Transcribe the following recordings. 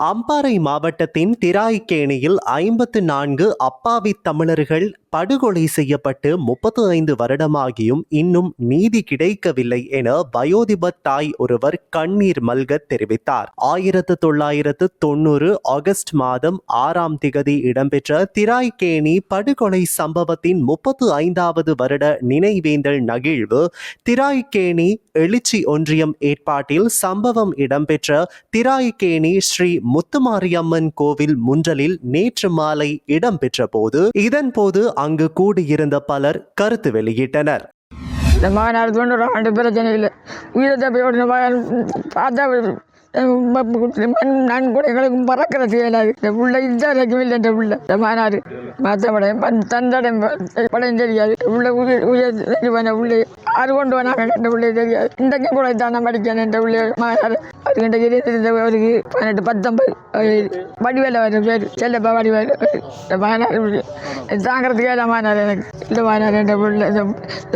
அம்பாறை மாவட்டத்தின் திராய்க்கேணியில் ஐம்பத்து நான்கு அப்பாவி தமிழர்கள் படுகொலை செய்யப்பட்டு முப்பத்து ஐந்து வருடமாகியும் இன்னும் நீதி கிடைக்கவில்லை என வயோதிப தாய் ஒருவர் கண்ணீர் மல்க தெரிவித்தார். ஆயிரத்து தொள்ளாயிரத்து தொண்ணூறு ஆகஸ்ட் மாதம் ஆறாம் திகதி இடம்பெற்ற திராய்க்கேணி படுகொலை சம்பவத்தின் முப்பத்து ஐந்தாவது வருட நினைவேந்தல் நகிழ்வு திராய்க்கேணி எழுச்சி ஒன்றியம் ஏற்பாட்டில் சம்பவம் இடம்பெற்ற திராய்க்கேணி ஸ்ரீ முத்துமாரியம்மன் கோவில் முன்றலில் நேற்று மாலை இடம்பெற்ற போது இதன் போது அங்கு கூடியிருந்த பலர் கருத்து வெளியிட்டனர். இந்த மாநாடு தொண்ணூறு ஆண்டு பிரச்சனை இல்லை. உயிரை தப்பையோட பார்த்தா நன்கொடைகளுக்கும் பறக்கிற செயலாது இந்த உள்ள இந்த வரைக்கும் இல்லை என்ற உள்ள. இந்த மாநாடு மாத்தப்படையும் தந்தடம் படையும் தெரியாது. உள்ள உயிர் உயிர் உள்ளே அது கொண்டு வந்தாங்க இந்த பிள்ளை தெரியாது. இன்றைக்கும் கூட தானே படிக்கணும் என்ற உள்ளே மாநாடு. அது இன்றைக்கு இருந்த அவருக்கு பதினெட்டு பத்தொம்பது வடிவேல வர பேர் செல்லப்பா வடிவேல இந்த மகனார் தாங்கிறதுக்கே இல்லை மகனார் எனக்கு இந்த மகனார் என்ற பிள்ளை இந்த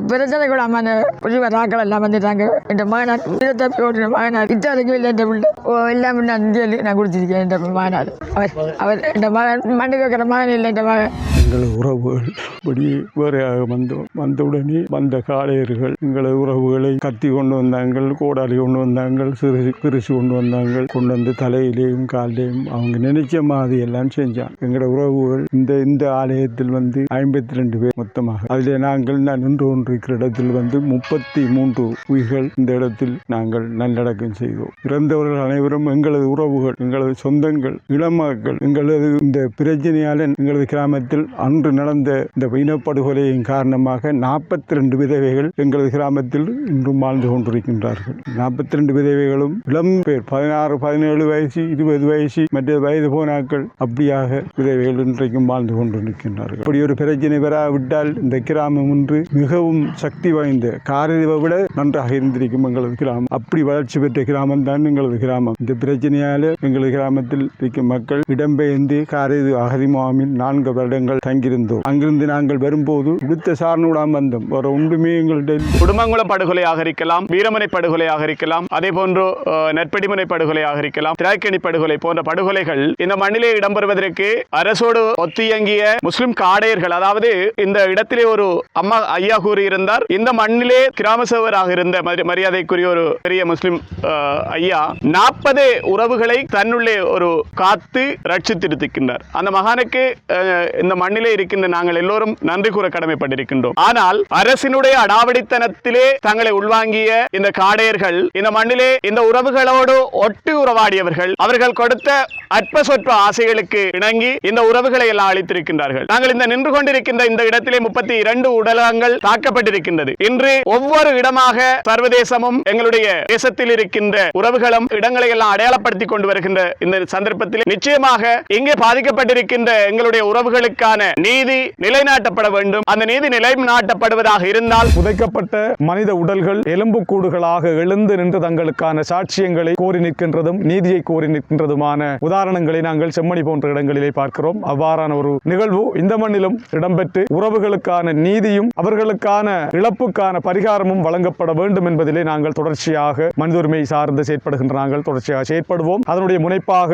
பிரச்சனை கூட அம்மா புரிவர் ராக்கள் எல்லாம் வந்துட்டாங்க இந்த மகனார் இருபத்தி ஓட்டுற ஓடின இத்த வரைக்கும் இல்லை என்ற பிள்ளை ஓ எல்லாம் நான் சொல்லி நான் கொடுத்துருக்கேன் என்ற மகனார் அவர் அவர் இந்த மகன் மண்ணு வைக்கிற மகன் இல்லை என்ற மகன் எங்கள் உறவுகள் இப்படி வேறையாக வந்தோம் வந்தவுடனே வந்த காளையர்கள் எங்களது உறவுகளை கத்தி கொண்டு வந்தாங்கள் கோடாலி கொண்டு வந்தாங்கள் சிறு கிரிசு கொண்டு வந்தாங்கள் கொண்டு வந்து தலையிலேயும் காலிலேயும் அவங்க நினைச்ச மாதிரி எல்லாம் செஞ்சாங்க. எங்களோட உறவுகள் இந்த இந்த ஆலயத்தில் வந்து ஐம்பத்தி ரெண்டு பேர் மொத்தமாக. அதில் நாங்கள் நான் நின்று கொண்டிருக்கிற இடத்தில் வந்து முப்பத்தி மூன்று உயிர்கள் இந்த இடத்தில் நாங்கள் நல்லடக்கம் செய்தோம். இறந்தவர்கள் அனைவரும் எங்களது உறவுகள் எங்களது சொந்தங்கள் இளமாக்கள் எங்களது இந்த பிரச்சனையால் எங்களது கிராமத்தில் அன்று நடந்த இந்த இனப்படுகொலையின் காரணமாக நாற்பத்தி ரெண்டு விதவைகள் எங்களது கிராமத்தில் இன்றும் வாழ்ந்து கொண்டிருக்கின்றார்கள். நாற்பத்தி ரெண்டு விதவைகளும் இளம் பேர் பதினாறு பதினேழு வயசு இருபது வயசு மற்ற வயது போனாக்கள் அப்படியாக விதவைகள் இன்றைக்கும் வாழ்ந்து கொண்டிருக்கின்றார்கள். அப்படி ஒரு பிரச்சனை வராவிட்டால் இந்த கிராமம் ஒன்று மிகவும் சக்தி வாய்ந்த காரதிவை விட நன்றாக இருந்திருக்கும் எங்களது கிராமம். அப்படி வளர்ச்சி பெற்ற கிராமம் தான் எங்களது கிராமம். இந்த பிரச்சனையால எங்களது கிராமத்தில் இருக்கும் மக்கள் இடம்பெயர்ந்து காரதி அகதி முகாமில் நான்கு வருடங்கள் தங்கியிருந்தோம். அங்கிருந்து நாங்கள் வரும்போது விடுத்த சாரணுடாம் வந்தோம். ஒரு ஒன்றுமே எங்கள்கிட்ட குடும்பங்குளம் படுகொலையாக இருக்கலாம் வீரமனை படுகொலையாக இருக்கலாம் அதே போன்று நெற்படிமனை படுகொலையாக இருக்கலாம் திராக்கணி படுகொலை போன்ற படுகொலைகள் இந்த மண்ணிலே இடம்பெறுவதற்கு அரசோடு ஒத்தியங்கிய முஸ்லிம் காடையர்கள் அதாவது இந்த இடத்திலே ஒரு அம்மா ஐயா கூறியிருந்தார் இந்த மண்ணிலே கிராம சேவராக இருந்த மரியாதைக்குரிய ஒரு பெரிய முஸ்லிம் ஐயா நாற்பது உறவுகளை தன்னுள்ளே ஒரு காத்து ரட்சித்திருக்கின்றார். அந்த மகானுக்கு இந்த இந்த கண்ணிலே இருக்கின்ற நாங்கள் எல்லோரும் நன்றி கூற கடமைப்பட்டிருக்கின்றோம். ஆனால் அரசினுடைய அடாவடித்தனத்திலே தங்களை உள்வாங்கிய இந்த காடையர்கள் இந்த மண்ணிலே இந்த உறவுகளோடு ஒட்டு உறவாடியவர்கள் அவர்கள் கொடுத்த அற்ப சொற்ப ஆசைகளுக்கு இணங்கி இந்த உறவுகளை எல்லாம் அளித்திருக்கின்றார்கள். நாங்கள் இந்த நின்று கொண்டிருக்கின்ற இந்த இடத்திலே முப்பத்தி இரண்டு உடலங்கள் தாக்கப்பட்டிருக்கின்றது. இன்று ஒவ்வொரு இடமாக சர்வதேசமும் எங்களுடைய தேசத்தில் இருக்கின்ற உறவுகளும் இடங்களை எல்லாம் அடையாளப்படுத்திக் கொண்டு வருகின்ற இந்த சந்தர்ப்பத்தில் நிச்சயமாக இங்கே பாதிக்கப்பட்டிருக்கின்ற எங்களுடைய உறவுகளுக்கான நீதி நிலைநாட்டப்பட வேண்டும். அந்த நீதி நிலைநாட்டப்படுவதாக இருந்தால் புதைக்கப்பட்ட மனித உடல்கள் எலும்புக்கூடுகளாக எழுந்து நின்று தங்களுக்கான சாட்சியங்களை கோரி நிற்கின்றதும் நீதியை கோரி நிற்கின்றதுமான உதாரணங்களை நாங்கள் செம்மணி போன்ற இடங்களிலே பார்க்கிறோம். அவ்வாறான ஒரு நிகழ்வு இந்த மண்ணிலும் இடம்பெற்று உறவுகளுக்கான நீதியும் அவர்களுக்கான இழப்புக்கான பரிகாரமும் வழங்கப்பட வேண்டும் என்பதிலே நாங்கள் தொடர்ச்சியாக மனித உரிமை சார்ந்து செயற்படுகின்ற நாங்கள் தொடர்ச்சியாக செயற்படுவோம். அதனுடைய முனைப்பாக